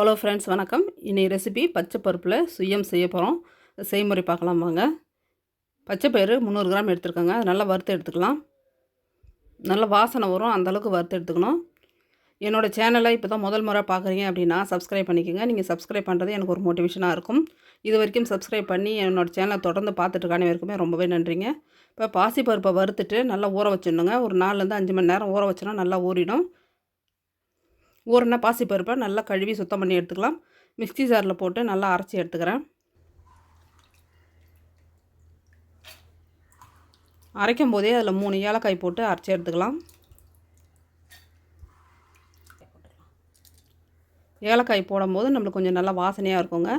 Hello friends வணக்கம். இன்னைக்கு recipe பச்சை பருப்பில் சுயம் செய்ய போகிறோம் செய்முறை பார்க்கலாம் வாங்க. பச்சை பயிறு முந்நூறு கிராம் எடுத்துருக்கோங்க. நல்லா வறுத்து எடுத்துக்கலாம். நல்ல வாசனை வரும். அந்தளவுக்கு வறுத்து எடுத்துக்கணும். என்னோடய சேனலை இப்போ தான் முதல் முறை பார்க்குறீங்க அப்படின்னா சப்ஸ்கிரைப் பண்ணிக்கோங்க. நீங்கள் சப்ஸ்கிரைப் பண்ணுறது எனக்கு ஒரு மோட்டிவேஷனாக இருக்கும். இது வரைக்கும் சப்ஸ்கிரைப் பண்ணி என்னோடய சேனலை தொடர்ந்து பார்த்துட்டு அனைவருக்குமே ரொம்பவே நன்றிங்க. இப்போ பாசிப்பருப்பை வறுத்துட்டு நல்லா ஊற வச்சிடணுங்க. ஒரு நாலுலேருந்து அஞ்சு மணி நேரம் ஊற வச்சோன்னா நல்லா ஊறிடும். ஊறின பாசிப்பருப்பை நல்லா கழுவி சுத்தம் பண்ணி எடுத்துக்கலாம். மிக்சி ஜாரில் போட்டு நல்லா அரைச்சி எடுத்துக்கிறேன். அரைக்கும் போதே அதில் மூணு ஏலக்காய் போட்டு அரைச்சி எடுத்துக்கலாம். ஏலக்காய் போடும்போது நம்மளுக்கு கொஞ்சம் நல்லா வாசனையாக இருக்குங்க.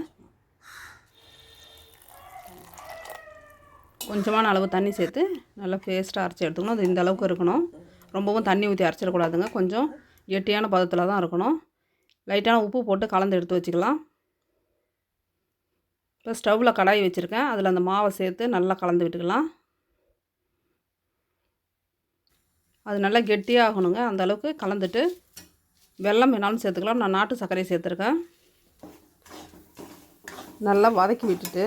கொஞ்சமான அளவு தண்ணி சேர்த்து நல்லா பேஸ்ட்டாக அரைச்சி எடுத்துக்கணும். அது இந்த அளவுக்கு இருக்கணும். ரொம்பவும் தண்ணி ஊற்றி அரைச்சிடக்கூடாதுங்க. கொஞ்சம் கெட்டியான பதத்தில் தான் இருக்கணும். லைட்டான உப்பு போட்டு கலந்து எடுத்து வச்சுக்கலாம். இப்போ ஸ்டவ்வில் கடாய் வச்சுருக்கேன். அதில் அந்த மாவை சேர்த்து நல்லா கலந்து விட்டுக்கலாம். அது நல்லா கெட்டியாகணுங்க அந்த அளவுக்கு கலந்துட்டு வெல்லம் வேணாலும் சேர்த்துக்கலாம். நான் நாட்டு சர்க்கரையை சேர்த்துருக்கேன். நல்லா வதக்கி விட்டுட்டு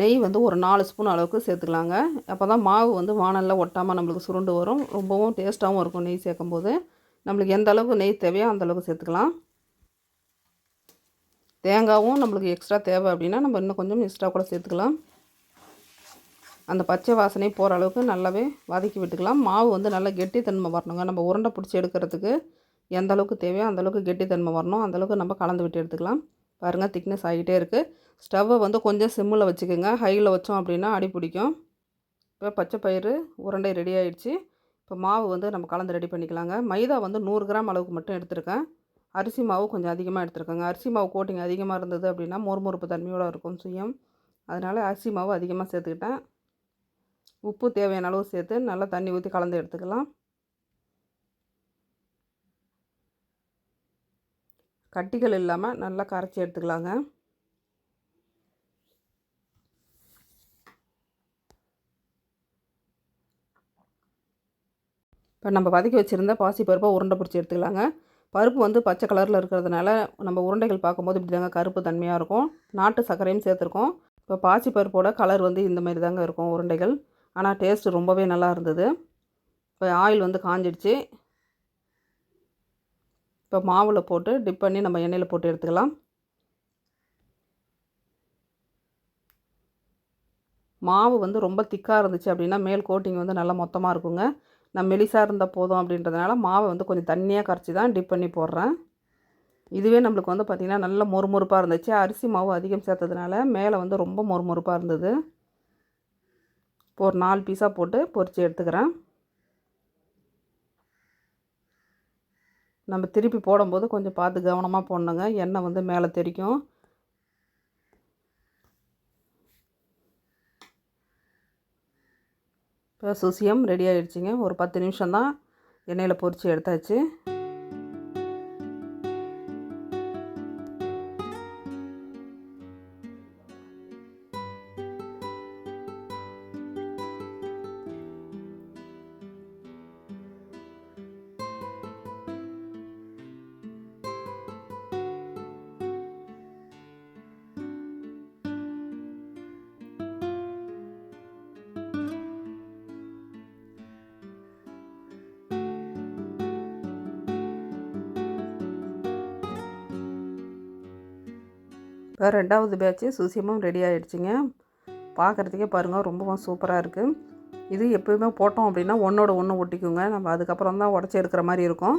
நெய் வந்து ஒரு நாலு ஸ்பூன் அளவுக்கு சேர்த்துக்கலாங்க. அப்போ தான் மாவு வந்து வானலில் ஒட்டாமல் நம்மளுக்கு சுருண்டு வரும். ரொம்பவும் டேஸ்ட்டாகவும் இருக்கும் நெய் சேர்க்கும்போது. நம்மளுக்கு எந்த அளவுக்கு நெய் தேவையோ அந்த அளவுக்கு சேர்த்துக்கலாம். தேங்காவும் நம்மளுக்கு எக்ஸ்ட்ரா தேவை அப்படின்னா நம்ம இன்னும் கொஞ்சம் எக்ஸ்ட்ரா கூட சேர்த்துக்கலாம். அந்த பச்சை வாசனை போகிற அளவுக்கு நல்லாவே வதக்கி விட்டுக்கலாம். மாவு வந்து நல்லா கெட்டித்தன்மை வரணுங்க. நம்ம உருண்டை பிடிச்சி எடுக்கிறதுக்கு எந்த அளவுக்கு தேவையோ அந்தளவுக்கு கெட்டித்தன்மை வரணும். அந்தளவுக்கு நம்ம கலந்து விட்டு எடுத்துக்கலாம். பாருங்கள் திக்னஸ் ஆகிட்டே இருக்குது ஸ்டவ்வை வந்து கொஞ்சம் சிம்மில் வச்சுக்கோங்க. ஹையில் வச்சோம் அப்படின்னா அடி பிடிக்கும். இப்போ பச்சை பயிறு உருண்டை ரெடி ஆகிடுச்சு இப்போ மாவு வந்து நம்ம கலந்து ரெடி பண்ணிக்கலாங்க. மைதா வந்து நூறு கிராம் அளவுக்கு மட்டும் எடுத்திருக்கேன். அரிசி மாவு கொஞ்சம் அதிகமாக எடுத்துருக்கேங்க. அரிசி மாவு கோட்டிங் அதிகமாக இருந்தது அப்படின்னா மொறுமொறுப்பு தன்மையோடு இருக்கும் சுயம். அதனால் அரிசி மாவு அதிகமாக சேர்த்துக்கிட்டேன். உப்பு தேவையான அளவு சேர்த்து நல்லா தண்ணி ஊற்றி கலந்து எடுத்துக்கலாம். கட்டிகள் இல்லாமல் நல்லா கரைச்சி எடுத்துக்கலாங்க. இப்போ நம்ம வதக்கி வச்சுருந்த பாசி பருப்பை உருண்டை பிடிச்சி எடுத்துக்கலாங்க. பருப்பு வந்து பச்சை கலரில் இருக்கிறதுனால நம்ம உருண்டைகள் பார்க்கும்போது இப்படி தாங்க கருப்பு தன்மையாக இருக்கும். நாட்டு சர்க்கரையும் சேர்த்துருக்கோம். இப்போ பாசி பருப்போட கலர் வந்து இந்த மாதிரி தாங்க இருக்கும் உருண்டைகள். ஆனால் டேஸ்ட்டு ரொம்பவே நல்லா இருந்தது. இப்போ ஆயில் வந்து காஞ்சிடுச்சு. இப்போ மாவில் போட்டு டிப் பண்ணி நம்ம எண்ணெயில் போட்டு எடுத்துக்கலாம். மாவு வந்து ரொம்ப திக்காக இருந்துச்சு அப்படின்னா மேல் கோட்டிங் வந்து நல்லா மொத்தமாக இருக்குங்க. நான் மெலிசாக இருந்தால் போதும் அப்படின்றதுனால மாவை வந்து கொஞ்சம் தண்ணியாக கரைச்சி தான் டிப் பண்ணி போடுறேன். இதுவே நம்மளுக்கு வந்து பார்த்திங்கன்னா நல்ல மொறுமொறுப்பாக இருந்துச்சு. அரிசி மாவு அதிகம் சேர்த்ததுனால மேலே வந்து ரொம்ப மொறுமொறுப்பாக இருந்தது. இப்போ ஒரு நாலு பீஸாக போட்டு பொறிச்சு எடுத்துக்கிறேன். நம்ம திருப்பி போடும்போது கொஞ்சம் பார்த்து கவனமாக போடணுங்க. எண்ணெய் வந்து மேலே தெரிக்கும் இப்போ சுசியம் ரெடி ஆகிடுச்சிங்க ஒரு பத்து நிமிஷம் தான் எண்ணெயில் பொரித்து எடுத்தாச்சு. வேறு ரெண்டாவது பேட்ச்சு சுசியமும் ரெடி ஆகிடுச்சிங்க பார்க்குறதுக்கே பாருங்கள் ரொம்பவும் சூப்பராக இருக்குது இது எப்போயுமே போட்டோம் அப்படின்னா ஒன்றோட ஒன்று ஒட்டிக்குங்க. நம்ம அதுக்கப்புறம் தான் உடச்சி எடுக்கிற மாதிரி இருக்கும்.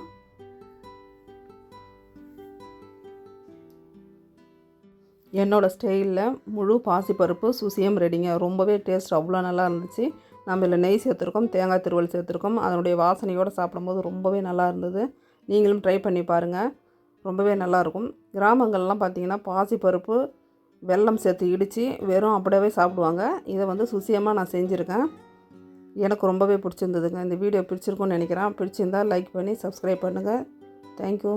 என்னோடய ஸ்டைலில் முழு பாசிப்பருப்பு சுசியம் ரெடிங்க ரொம்பவே டேஸ்ட் அவ்வளோ நல்லா இருந்துச்சு. நம்ம இதில் நெய் சேர்த்துருக்கோம் தேங்காய் திருவல் சேர்த்துருக்கோம். அதனுடைய வாசனையோடு சாப்பிடும்போது ரொம்பவே நல்லா இருந்தது. நீங்களும் ட்ரை பண்ணி பாருங்கள் ரொம்பவே நல்லாயிருக்கும். கிராமங்கள்லாம் பார்த்திங்கன்னா பாசிப்பருப்பு வெல்லம் சேர்த்து இடித்து வெறும் அப்படியே சாப்பிடுவாங்க. இதை வந்து சுசியமாக நான் செஞ்சுருக்கேன். எனக்கு ரொம்பவே பிடிச்சிருந்ததுங்க. இந்த வீடியோ பிடிச்சிருக்குன்னு நினைக்கிறேன். பிடிச்சிருந்தால் லைக் பண்ணி சப்ஸ்கிரைப் பண்ணுங்கள் தேங்க்யூ